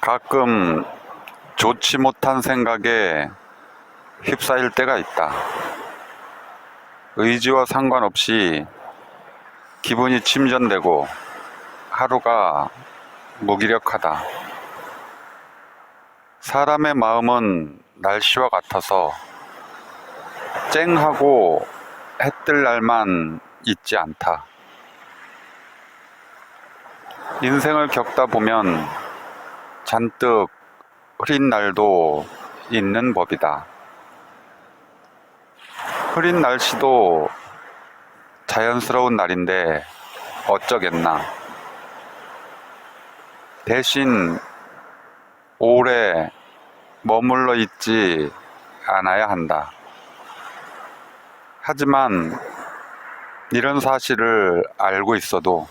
가끔 좋지 못한 생각에 휩싸일 때가 있다. 의지와 상관없이 기분이 침전되고 하루가 무기력하다. 사람의 마음은 날씨와 같아서 쨍하고 해 뜰 날만 있지 않다. 인생을 겪다 보면 잔뜩 흐린 날도 있는 법이다. 흐린 날씨도 자연스러운 날인데 어쩌겠나. 대신 오래 머물러 있지 않아야 한다. 하지만 이런 사실을 알고 있어도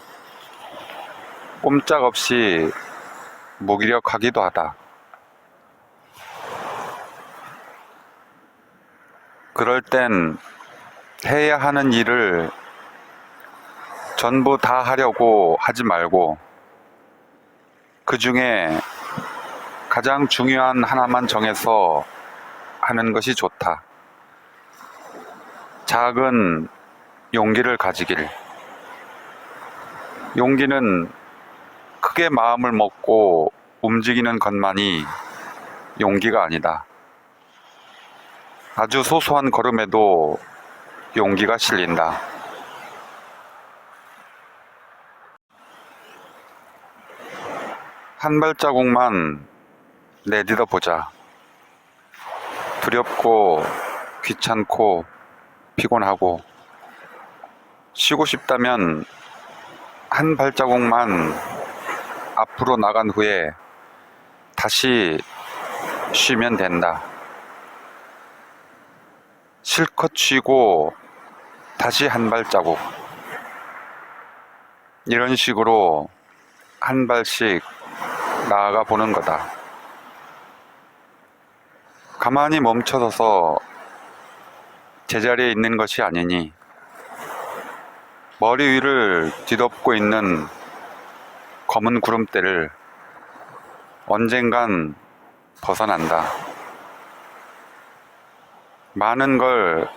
꼼짝없이 무기력하기도 하다. 그럴 땐 해야 하는 일을 전부 다 하려고 하지 말고 그 중에 가장 중요한 하나만 정해서 하는 것이 좋다. 작은 용기를 가지길. 용기는 크게 마음을 먹고 움직이는 것만이 용기가 아니다. 아주 소소한 걸음에도 용기가 실린다. 한 발자국만 내딛어 보자. 두렵고 귀찮고 피곤하고 쉬고 싶다면 한 발자국만 앞으로 나간 후에 다시 쉬면 된다. 실컷 쉬고 다시 한 발자국. 이런 식으로 한 발씩 나아가 보는 거다. 가만히 멈춰서서 제자리에 있는 것이 아니니 머리 위를 뒤덮고 있는 검은 구름대를 언젠간 벗어난다. 많은 걸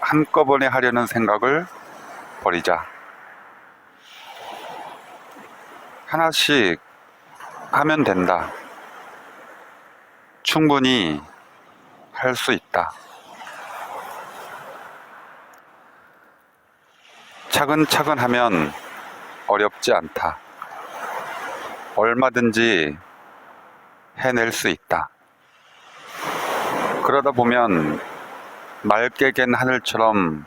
한꺼번에 하려는 생각을 버리자. 하나씩 하면 된다. 충분히 할 수 있다. 차근차근 하면 어렵지 않다. 얼마든지 해낼 수 있다. 그러다 보면 맑게 갠 하늘처럼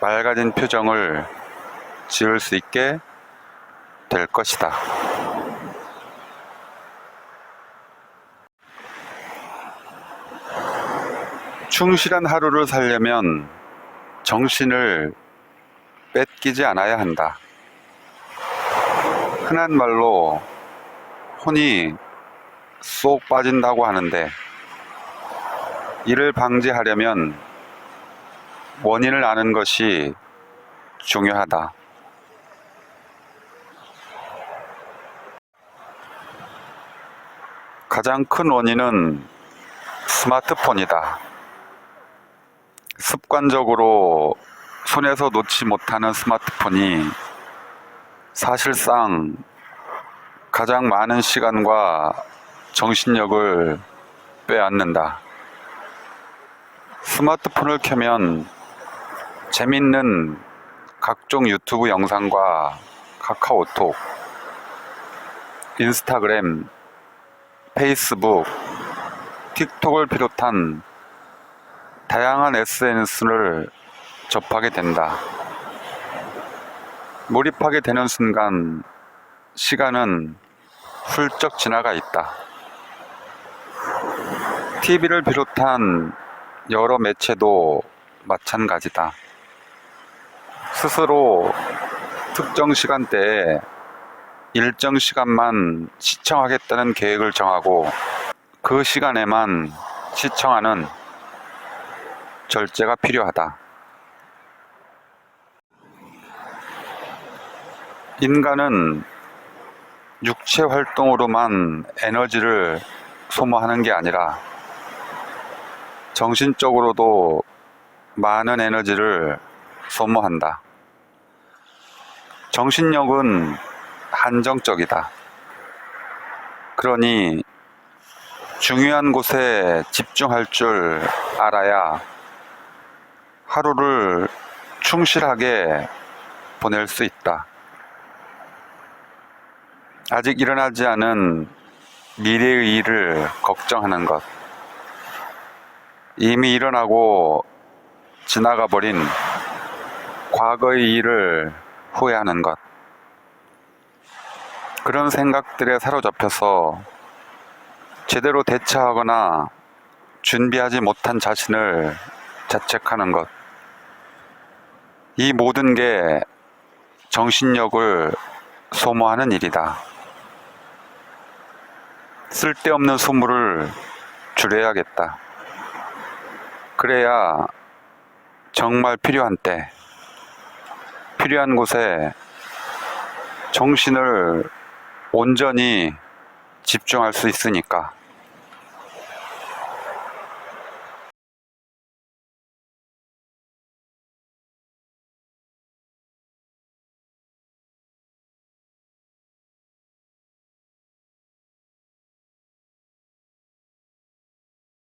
맑아진 표정을 지을 수 있게 될 것이다. 충실한 하루를 살려면 정신을 뺏기지 않아야 한다. 흔한 말로 혼이 쏙 빠진다고 하는데 이를 방지하려면 원인을 아는 것이 중요하다. 가장 큰 원인은 스마트폰이다. 습관적으로 손에서 놓지 못하는 스마트폰이 사실상 가장 많은 시간과 정신력을 빼앗는다. 스마트폰을 켜면 재밌는 각종 유튜브 영상과 카카오톡, 인스타그램, 페이스북, 틱톡을 비롯한 다양한 SNS를 접하게 된다. 몰입하게 되는 순간 시간은 훌쩍 지나가 있다. TV를 비롯한 여러 매체도 마찬가지다. 스스로 특정 시간대에 일정 시간만 시청하겠다는 계획을 정하고 그 시간에만 시청하는 절제가 필요하다. 인간은 육체 활동으로만 에너지를 소모하는 게 아니라 정신적으로도 많은 에너지를 소모한다. 정신력은 한정적이다. 그러니 중요한 곳에 집중할 줄 알아야 하루를 충실하게 보낼 수 있다. 아직 일어나지 않은 미래의 일을 걱정하는 것. 이미 일어나고 지나가 버린 과거의 일을 후회하는 것. 그런 생각들에 사로잡혀서 제대로 대처하거나 준비하지 못한 자신을 자책하는 것. 이 모든 게 정신력을 소모하는 일이다. 쓸데없는 소모를 줄여야겠다. 그래야 정말 필요한 때, 필요한 곳에 정신을 온전히 집중할 수 있으니까.